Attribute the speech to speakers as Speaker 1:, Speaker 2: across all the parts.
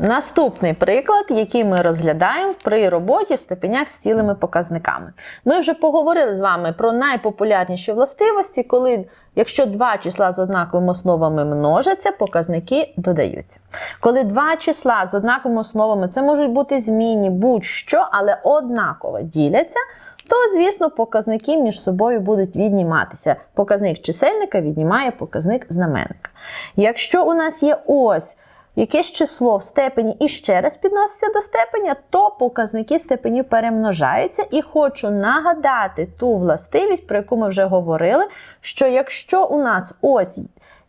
Speaker 1: Наступний приклад, який ми розглядаємо при роботі в степенях з цілими показниками. Ми вже поговорили з вами про найпопулярніші властивості, коли, якщо два числа з однаковими основами множаться, показники додаються. Коли два числа з однаковими основами, це можуть бути змінні, будь-що, але однаково діляться. То, звісно, показники між собою будуть відніматися. Показник чисельника віднімає показник знаменника. Якщо у нас є ось якесь число в степені і ще раз підноситься до степеня, то показники степенів перемножаються. І хочу нагадати ту властивість, про яку ми вже говорили, що якщо у нас ось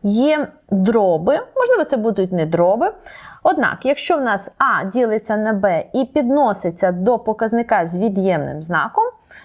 Speaker 1: є дроби, можливо, це будуть не дроби. Однак, якщо в нас А ділиться на Б і підноситься до показника з від'ємним знаком,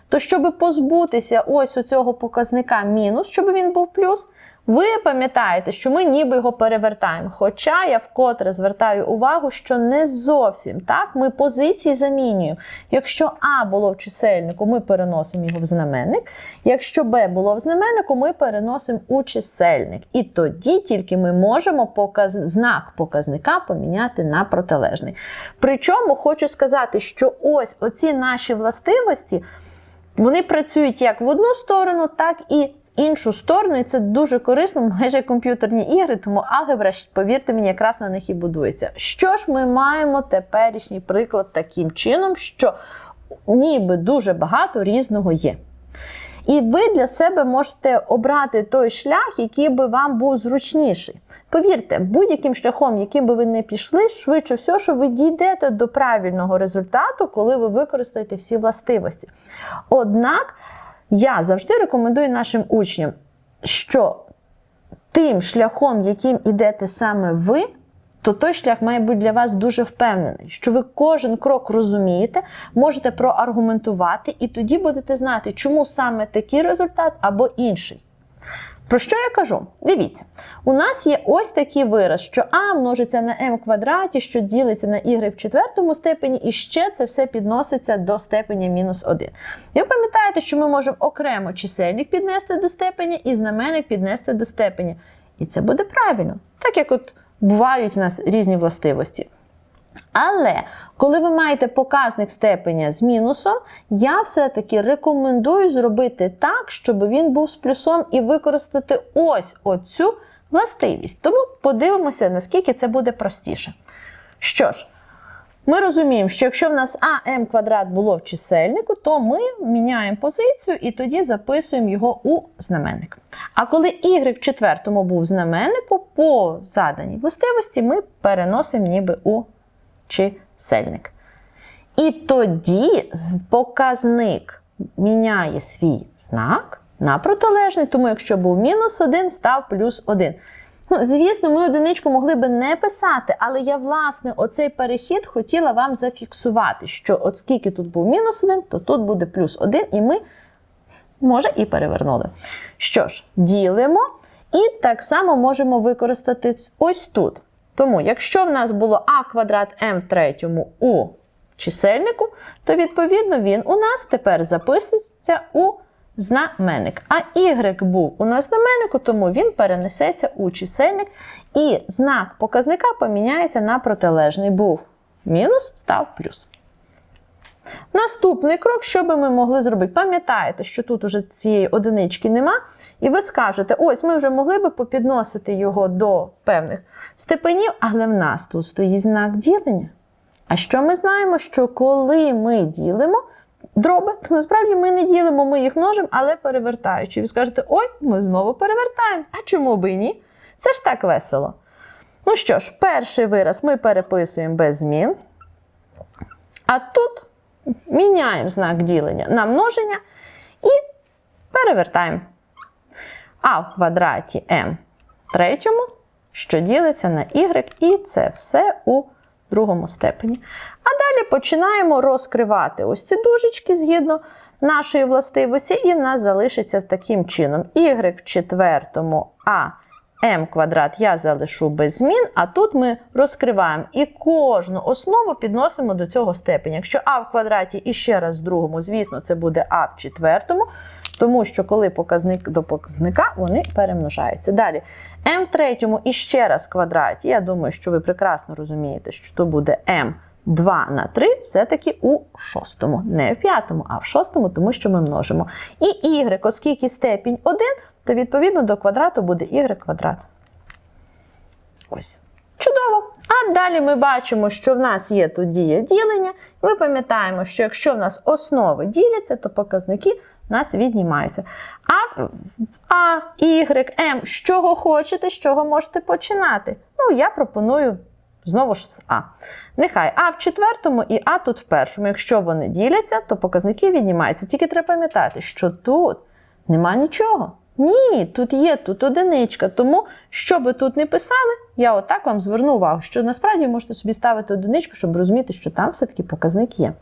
Speaker 1: то щоб позбутися ось у цього показника мінус, щоб він був плюс, ви пам'ятаєте, що ми ніби його перевертаємо. Хоча я вкотре звертаю увагу, що не зовсім так ми позиції замінюємо. Якщо А було в чисельнику, ми переносимо його в знаменник. Якщо Б було в знаменнику, ми переносимо у чисельник. І тоді тільки ми можемо показ... знак показника поміняти на протилежний. Причому хочу сказати, що ось оці наші властивості. Вони працюють як в одну сторону, так і іншу сторону, і це дуже корисно, майже комп'ютерні ігри, тому алгебра, повірте мені, якраз на них і будується. Що ж ми маємо теперішній приклад таким чином, що ніби дуже багато різного є. І ви для себе можете обрати той шлях, який би вам був зручніший. Повірте, будь-яким шляхом, яким би ви не пішли, швидше все, що ви дійдете до правильного результату, коли ви використаєте всі властивості. Однак я завжди рекомендую нашим учням, що тим шляхом, яким ідете саме ви, то той шлях має бути для вас дуже впевнений, що ви кожен крок розумієте, можете проаргументувати, і тоді будете знати, чому саме такий результат або інший. Про що я кажу? Дивіться, у нас є ось такий вираз, що а множиться на m квадраті, що ділиться на y в четвертому степені, і ще це все підноситься до степеня мінус 1. Ви пам'ятаєте, що ми можемо окремо чисельник піднести до степеня і знаменник піднести до степеня. І це буде правильно, так як от бувають у нас різні властивості. Але коли ви маєте показник степеня з мінусом, я все-таки рекомендую зробити так, щоб він був з плюсом і використати ось оцю властивість. Тому подивимося, наскільки це буде простіше. Що ж, ми розуміємо, що якщо в нас АМ квадрат було в чисельнику, то ми міняємо позицію і тоді записуємо його у знаменник. А коли y в четвертому був в знаменнику, по заданій властивості ми переносимо ніби у чисельник. І тоді показник міняє свій знак на протилежний, тому якщо був мінус 1, став плюс 1. Ну, Звісно, ми одиничку могли би не писати, але я, власне, оцей перехід хотіла вам зафіксувати, що от скільки тут був мінус 1, то тут буде плюс 1, і ми, може, і перевернули. Що ж, ділимо, і так само можемо використати ось тут. Тому, якщо в нас було а квадрат м в третьому у чисельнику, то відповідно він у нас тепер записується у знаменник. А y був у нас знаменнику, тому він перенесеться у чисельник, і знак показника поміняється на протилежний. Був мінус, став плюс. Наступний крок, що би ми могли зробити? Пам'ятаєте, що тут уже цієї одинички нема, і ви скажете, ось ми вже могли би попідносити його до певних степенів, але в нас тут стоїть знак ділення. А що ми знаємо? Що коли ми ділимо дроби, то насправді ми не ділимо, ми їх множимо, але перевертаючи. Ви скажете, ой, ми знову перевертаємо. А чому би і ні? Це ж так весело. Ну що ж, перший вираз ми переписуємо без змін. А тут міняємо знак ділення на множення і перевертаємо. А в квадраті m третьому, що ділиться на y, і це все у другому степені. А далі починаємо розкривати ось ці дужечки згідно нашої властивості, і в нас залишиться таким чином: y в четвертому, а m квадрат я залишу без змін, а тут ми розкриваємо і кожну основу підносимо до цього степеня. Якщо а в квадраті і ще раз в другому, звісно, це буде а в четвертому, Тому що коли показник до показника, вони перемножаються. Далі m в третьому і ще раз в квадраті. Я думаю, що ви прекрасно розумієте, що то буде m 2 на 3 все-таки у шостому. Не в п'ятому, а в шостому, тому що ми множимо. І y, оскільки степінь 1, то відповідно до квадрату буде y квадрат. Ось. Чудово! А далі ми бачимо, що в нас є тут дія ділення. Ми пам'ятаємо, що якщо в нас основи діляться, то показники в нас віднімаються. А, а Y, М, з чого хочете, з чого можете починати? Ну, я пропоную знову ж з А. Нехай А в четвертому і А тут в першому. Якщо вони діляться, то показники віднімаються. Тільки треба пам'ятати, що тут нема нічого. Ні, тут є тут одиничка. Тому, що би тут не писали, я отак вам зверну увагу, що насправді можете собі ставити одиничку, щоб розуміти, що там все-таки показник є.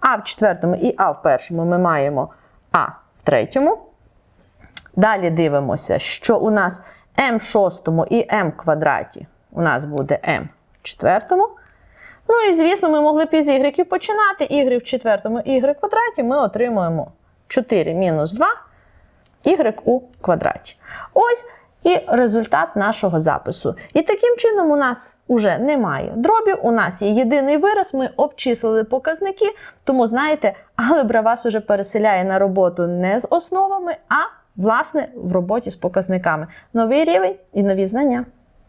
Speaker 1: А в четвертому і А в першому ми маємо А в третьому. Далі дивимося, що у нас М в шостому і М в квадраті у нас буде М в четвертому. Ну і звісно, ми могли б із y починати. Y в четвертому, y в квадраті ми отримуємо 4 мінус 2 y у квадраті. Ось і результат нашого запису. І таким чином у нас вже немає дробів, у нас є єдиний вираз, ми обчислили показники, тому знаєте, алебра вас уже переселяє на роботу не з основами, а власне в роботі з показниками. Новий рівень і нові знання.